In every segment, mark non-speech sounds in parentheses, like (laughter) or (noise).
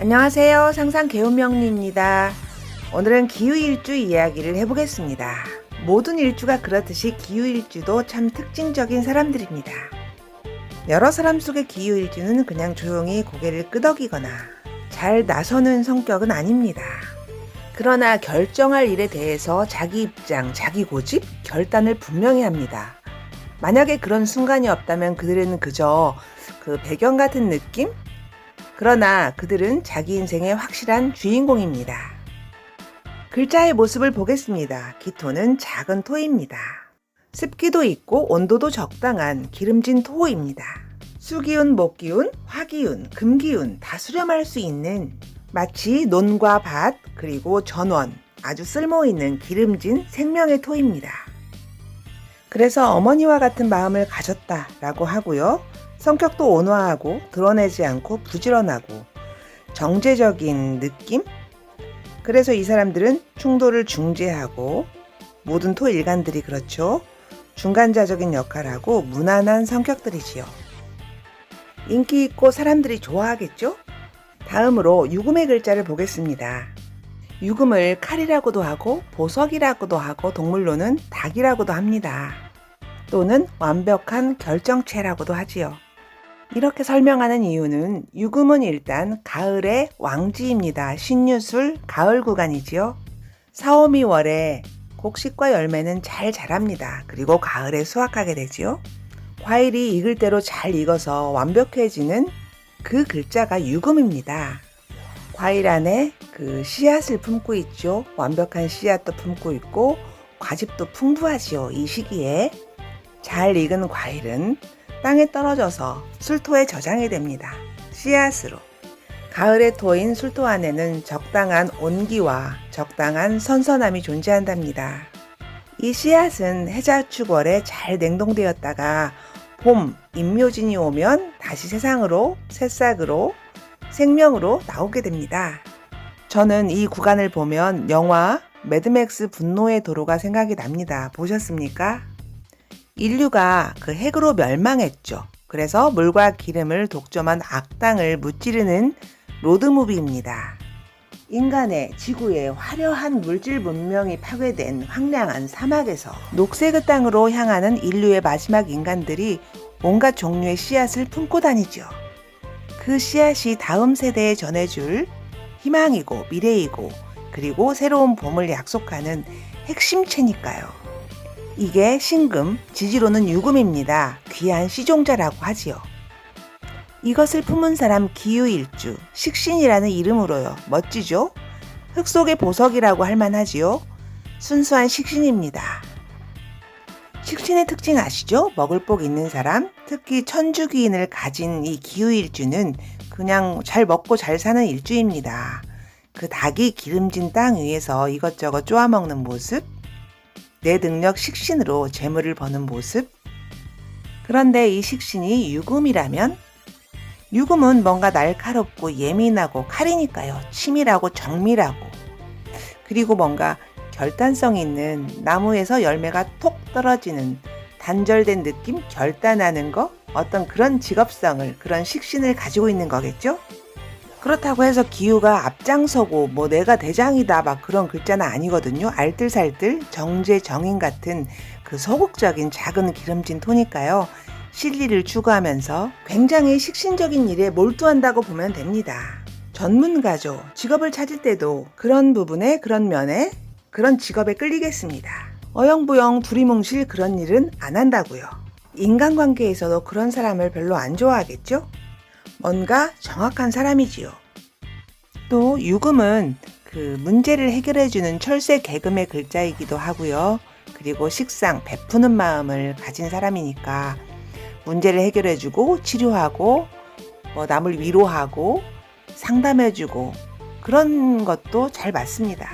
안녕하세요. 상상 개운명리입니다. 오늘은 기후일주 이야기를 해보겠습니다. 모든 일주가 그렇듯이 기후일주도 참 특징적인 사람들입니다. 여러 사람 속의 기후일주는 그냥 조용히 고개를 끄덕이거나 잘 나서는 성격은 아닙니다. 그러나 결정할 일에 대해서 자기 입장, 자기 고집, 결단을 분명히 합니다. 만약에 그런 순간이 없다면 그들은 그저 그 배경 같은 느낌? 그러나 그들은 자기 인생의 확실한 주인공입니다. 글자의 모습을 보겠습니다. 기토는 작은 토입니다. 습기도 있고 온도도 적당한 기름진 토입니다. 수기운, 목기운, 화기운, 금기운 다 수렴할 수 있는 마치 논과 밭 그리고 전원 아주 쓸모있는 기름진 생명의 토입니다. 그래서 어머니와 같은 마음을 가졌다라고 하고요. 성격도 온화하고 드러내지 않고 부지런하고 정제적인 느낌? 그래서 이 사람들은 충돌을 중재하고 모든 토 일간들이 그렇죠. 중간자적인 역할하고 무난한 성격들이지요. 인기 있고 사람들이 좋아하겠죠? 다음으로 유금의 글자를 보겠습니다. 유금을 칼이라고도 하고 보석이라고도 하고 동물로는 닭이라고도 합니다. 또는 완벽한 결정체라고도 하지요. 이렇게 설명하는 이유는 유금은 일단 가을의 왕지입니다. 신유술 가을 구간이지요. 사오미월에 곡식과 열매는 잘 자랍니다. 그리고 가을에 수확하게 되지요. 과일이 익을 대로 잘 익어서 완벽해지는 그 글자가 유금입니다. 과일 안에 그 씨앗을 품고 있죠. 완벽한 씨앗도 품고 있고 과즙도 풍부하지요. 이 시기에 잘 익은 과일은 땅에 떨어져서 술토에 저장이 됩니다. 씨앗으로. 가을의 토인 술토 안에는 적당한 온기와 적당한 선선함이 존재한답니다. 이 씨앗은 해자축월에 잘 냉동되었다가 봄, 임묘진이 오면 다시 세상으로, 새싹으로, 생명으로 나오게 됩니다. 저는 이 구간을 보면 영화 매드맥스 분노의 도로가 생각이 납니다. 보셨습니까? 인류가 그 핵으로 멸망했죠. 그래서 물과 기름을 독점한 악당을 무찌르는 로드무비입니다. 인간의 지구의 화려한 물질 문명이 파괴된 황량한 사막에서 녹색의 땅으로 향하는 인류의 마지막 인간들이 온갖 종류의 씨앗을 품고 다니죠. 그 씨앗이 다음 세대에 전해줄 희망이고 미래이고 그리고 새로운 봄을 약속하는 핵심체니까요. 이게 신금, 지지로는 유금입니다. 귀한 시종자라고 하지요. 이것을 품은 사람 기유일주, 식신이라는 이름으로요. 멋지죠? 흙 속의 보석이라고 할 만하지요. 순수한 식신입니다. 식신의 특징 아시죠? 먹을 복 있는 사람, 특히 천주기인을 가진 이 기후일주는 그냥 잘 먹고 잘 사는 일주입니다. 그 닭이 기름진 땅 위에서 이것저것 쪼아 먹는 모습, 내 능력 식신으로 재물을 버는 모습. 그런데 이 식신이 유금이라면 유금은 뭔가 날카롭고 예민하고 칼이니까요. 치밀하고 정밀하고. 그리고 뭔가 결단성 있는 나무에서 열매가 톡 떨어지는 단절된 느낌, 결단하는 거, 어떤 그런 직업성을, 그런 식신을 가지고 있는 거겠죠? 그렇다고 해서 기후가 앞장서고 뭐 내가 대장이다 막 그런 글자는 아니거든요. 알뜰살뜰 정제 정인 같은 그 소극적인 작은 기름진 토니까요. 실리를 추구하면서 굉장히 식신적인 일에 몰두한다고 보면 됩니다. 전문가죠. 직업을 찾을 때도 그런 부분에 그런 면에 그런 직업에 끌리겠습니다. 어영부영 두리뭉실 그런 일은 안 한다고요. 인간관계에서도 그런 사람을 별로 안 좋아하겠죠? 뭔가 정확한 사람이지요. 또 유금은 그 문제를 해결해주는 철새 개금의 글자이기도 하고요. 그리고 식상, 베푸는 마음을 가진 사람이니까 문제를 해결해주고 치료하고 뭐 남을 위로하고 상담해주고 그런 것도 잘 맞습니다.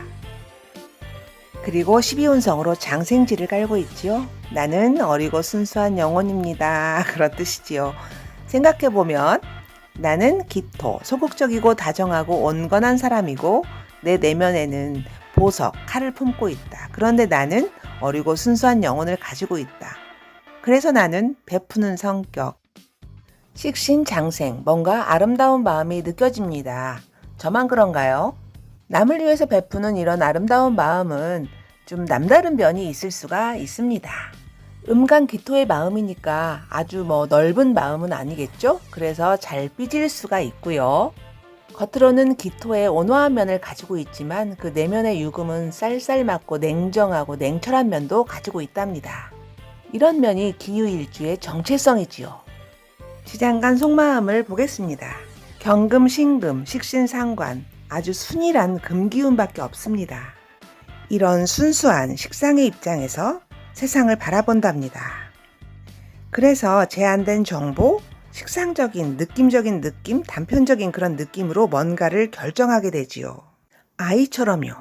그리고 12운성으로 장생지를 깔고 있지요. 나는 어리고 순수한 영혼입니다. (laughs) 그런 뜻이지요. 생각해보면 나는 기토, 소극적이고 다정하고 온건한 사람이고 내 내면에는 보석, 칼을 품고 있다. 그런데 나는 어리고 순수한 영혼을 가지고 있다. 그래서 나는 베푸는 성격. 식신장생, 뭔가 아름다운 마음이 느껴집니다. 저만 그런가요? 남을 위해서 베푸는 이런 아름다운 마음은 좀 남다른 면이 있을 수가 있습니다. 음간 기토의 마음이니까 아주 뭐 넓은 마음은 아니겠죠? 그래서 잘 삐질 수가 있고요. 겉으로는 기토의 온화한 면을 가지고 있지만 그 내면의 유금은 쌀쌀맞고 냉정하고 냉철한 면도 가지고 있답니다. 이런 면이 기유일주의 정체성이지요. 지장간 속마음을 보겠습니다. 경금, 신금, 식신상관 아주 순일한 금기운밖에 없습니다. 이런 순수한 식상의 입장에서 세상을 바라본답니다. 그래서 제한된 정보, 식상적인, 느낌적인 느낌, 단편적인 그런 느낌으로 뭔가를 결정하게 되지요. 아이처럼요.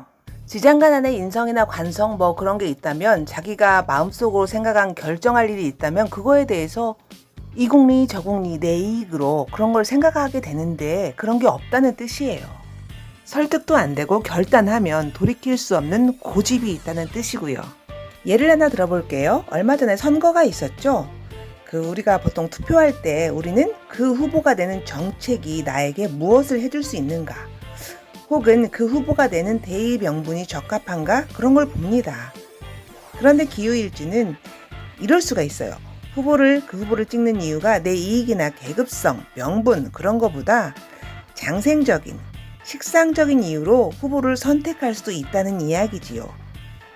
지장간 안에 인성이나 관성 뭐 그런 게 있다면 자기가 마음속으로 생각한 결정할 일이 있다면 그거에 대해서 이공리 저공리 내 이익으로 그런 걸 생각하게 되는데 그런 게 없다는 뜻이에요. 설득도 안 되고 결단하면 돌이킬 수 없는 고집이 있다는 뜻이고요. 예를 하나 들어볼게요. 얼마 전에 선거가 있었죠. 그 우리가 보통 투표할 때 우리는 그 후보가 되는 정책이 나에게 무엇을 해줄 수 있는가, 혹은 그 후보가 되는 대의 명분이 적합한가 그런 걸 봅니다. 그런데 기후일주는 이럴 수가 있어요. 후보를 그 후보를 찍는 이유가 내 이익이나 계급성, 명분 그런 거보다 장생적인 식상적인 이유로 후보를 선택할 수도 있다는 이야기지요.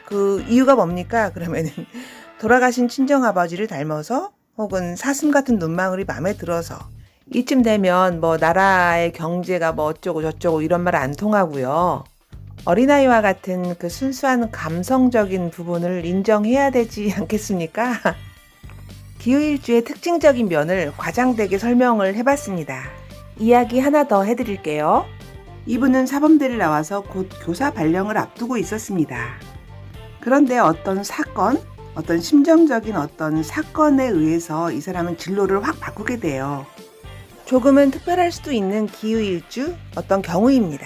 그 이유가 뭡니까? 그러면은 (laughs) 돌아가신 친정 아버지를 닮아서 혹은 사슴 같은 눈망울이 마음에 들어서 이쯤 되면 뭐 나라의 경제가 뭐 어쩌고 저쩌고 이런 말 안 통하고요. 어린아이와 같은 그 순수한 감성적인 부분을 인정해야 되지 (laughs) 않겠습니까? 기후일주의 특징적인 면을 과장되게 설명을 해봤습니다. 이야기 하나 더 해드릴게요. 이분은 사범대를 나와서 곧 교사 발령을 앞두고 있었습니다. 그런데 어떤 사건, 어떤 심정적인 어떤 사건에 의해서 이 사람은 진로를 확 바꾸게 돼요. 조금은 특별할 수도 있는 기후일 주 어떤 경우입니다.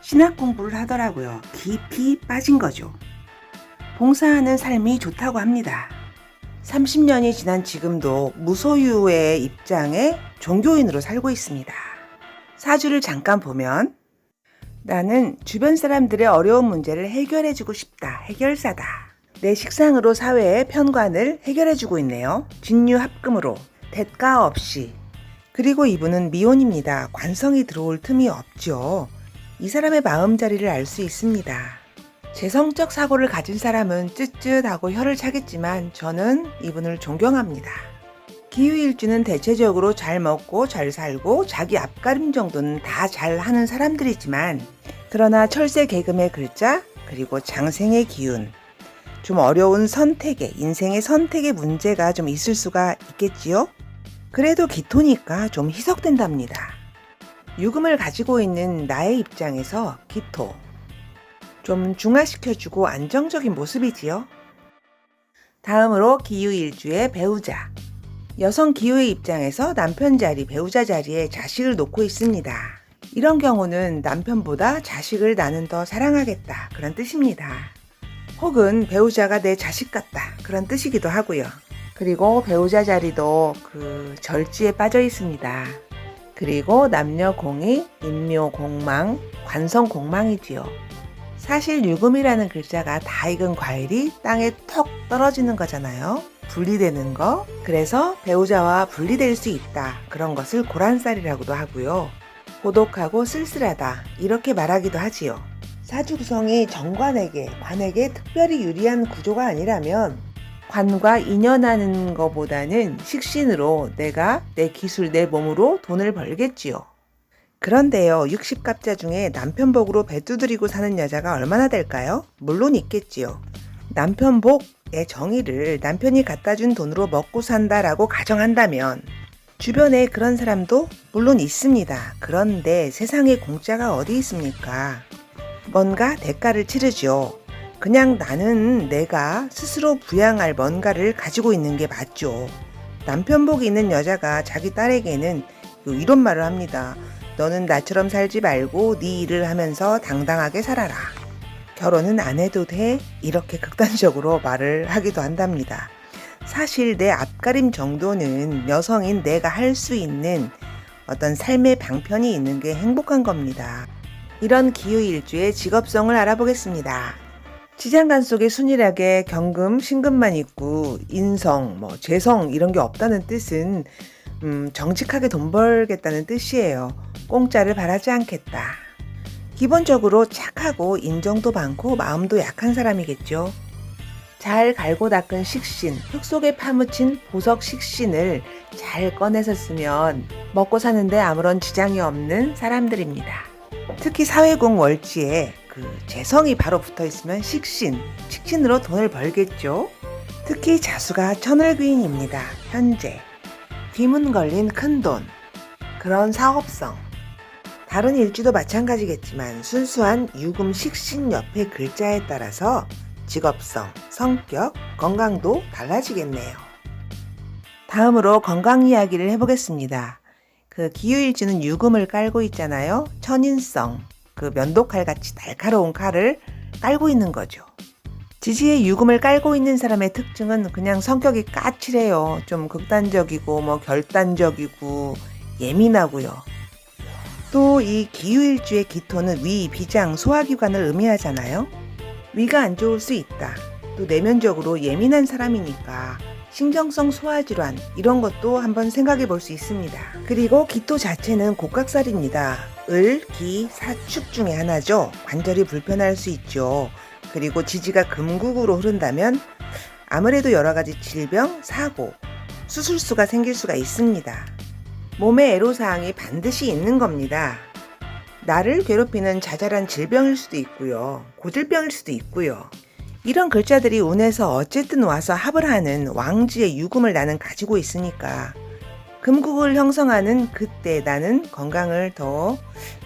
신학 공부를 하더라고요. 깊이 빠진 거죠. 봉사하는 삶이 좋다고 합니다. 30년이 지난 지금도 무소유의 입장에 종교인으로 살고 있습니다. 사주를 잠깐 보면 나는 주변 사람들의 어려운 문제를 해결해주고 싶다. 해결사다. 내 식상으로 사회의 편관을 해결해주고 있네요. 진유 합금으로 대가 없이. 그리고 이분은 미혼입니다. 관성이 들어올 틈이 없죠. 이 사람의 마음자리를 알 수 있습니다. 재성적 사고를 가진 사람은 쯧쯧하고 혀를 차겠지만 저는 이분을 존경합니다. 기후일주는 대체적으로 잘 먹고 잘 살고 자기 앞가림 정도는 다 잘 하는 사람들이지만 그러나 철새 개금의 글자 그리고 장생의 기운 좀 어려운 선택의 인생의 선택의 문제가 좀 있을 수가 있겠지요. 그래도 기토니까 좀 희석된답니다. 유금을 가지고 있는 나의 입장에서 기토 좀 중화시켜주고 안정적인 모습이지요. 다음으로 기후일주의 배우자. 여성 기후의 입장에서 남편 자리, 배우자 자리에 자식을 놓고 있습니다. 이런 경우는 남편보다 자식을 나는 더 사랑하겠다. 그런 뜻입니다. 혹은 배우자가 내 자식 같다. 그런 뜻이기도 하고요. 그리고 배우자 자리도 그 절지에 빠져 있습니다. 그리고 남녀 공이, 인묘 공망, 관성 공망이지요. 사실 유금이라는 글자가 다 익은 과일이 땅에 턱 떨어지는 거잖아요. 분리되는 거. 그래서 배우자와 분리될 수 있다. 그런 것을 고란살이라고도 하고요. 고독하고 쓸쓸하다. 이렇게 말하기도 하지요. 사주 구성이 정관에게, 관에게 특별히 유리한 구조가 아니라면 관과 인연하는 것보다는 식신으로 내가 내 기술, 내 몸으로 돈을 벌겠지요. 그런데요, 60갑자 중에 남편 복으로 배 두드리고 사는 여자가 얼마나 될까요? 물론 있겠지요. 남편 복의 정의를 남편이 갖다 준 돈으로 먹고 산다라고 가정한다면 주변에 그런 사람도 물론 있습니다. 그런데 세상에 공짜가 어디 있습니까? 뭔가 대가를 치르죠. 그냥 나는 내가 스스로 부양할 뭔가를 가지고 있는 게 맞죠. 남편 복이 있는 여자가 자기 딸에게는 이런 말을 합니다. 너는 나처럼 살지 말고 네 일을 하면서 당당하게 살아라. 결혼은 안 해도 돼? 이렇게 극단적으로 말을 하기도 한답니다. 사실 내 앞가림 정도는 여성인 내가 할 수 있는 어떤 삶의 방편이 있는 게 행복한 겁니다. 이런 기후 일주의 직업성을 알아보겠습니다. 지장간 속에 순일하게 경금, 신금만 있고 인성, 뭐 재성 이런 게 없다는 뜻은 음, 정직하게 돈 벌겠다는 뜻이에요. 공짜를 바라지 않겠다. 기본적으로 착하고 인정도 많고 마음도 약한 사람이겠죠. 잘 갈고 닦은 식신, 흙 속에 파묻힌 보석 식신을 잘 꺼내서 쓰면 먹고 사는데 아무런 지장이 없는 사람들입니다. 특히 사회공 월지에 그 재성이 바로 붙어 있으면 식신, 식신으로 돈을 벌겠죠. 특히 자수가 천을귀인입니다. 현재. 뒤문 걸린 큰 돈. 그런 사업성. 다른 일주도 마찬가지겠지만 순수한 유금 식신 옆의 글자에 따라서 직업성, 성격, 건강도 달라지겠네요. 다음으로 건강 이야기를 해보겠습니다. 그 기후일주는 유금을 깔고 있잖아요. 천인성, 그 면도칼 같이 날카로운 칼을 깔고 있는 거죠. 지지의 유금을 깔고 있는 사람의 특징은 그냥 성격이 까칠해요. 좀 극단적이고 뭐 결단적이고 예민하고요. 또 이 기후일주의 기토는 위, 비장, 소화기관을 의미하잖아요. 위가 안 좋을 수 있다. 또 내면적으로 예민한 사람이니까 신경성 소화질환 이런 것도 한번 생각해 볼 수 있습니다. 그리고 기토 자체는 곡각살입니다. 을, 기, 사축 중에 하나죠. 관절이 불편할 수 있죠. 그리고 지지가 금국으로 흐른다면 아무래도 여러 가지 질병, 사고, 수술수가 생길 수가 있습니다. 몸의 애로사항이 반드시 있는 겁니다. 나를 괴롭히는 자잘한 질병일 수도 있고요. 고질병일 수도 있고요. 이런 글자들이 운에서 어쨌든 와서 합을 하는 왕지의 유금을 나는 가지고 있으니까 금국을 형성하는 그때 나는 건강을 더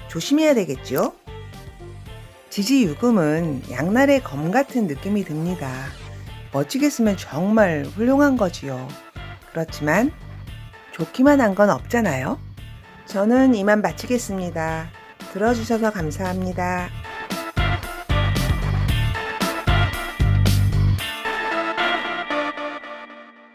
조심해야 되겠죠? 지지 유금은 양날의 검 같은 느낌이 듭니다. 멋지게 쓰면 정말 훌륭한 거지요. 그렇지만 좋기만 한 건 없잖아요. 저는 이만 마치겠습니다. 들어주셔서 감사합니다.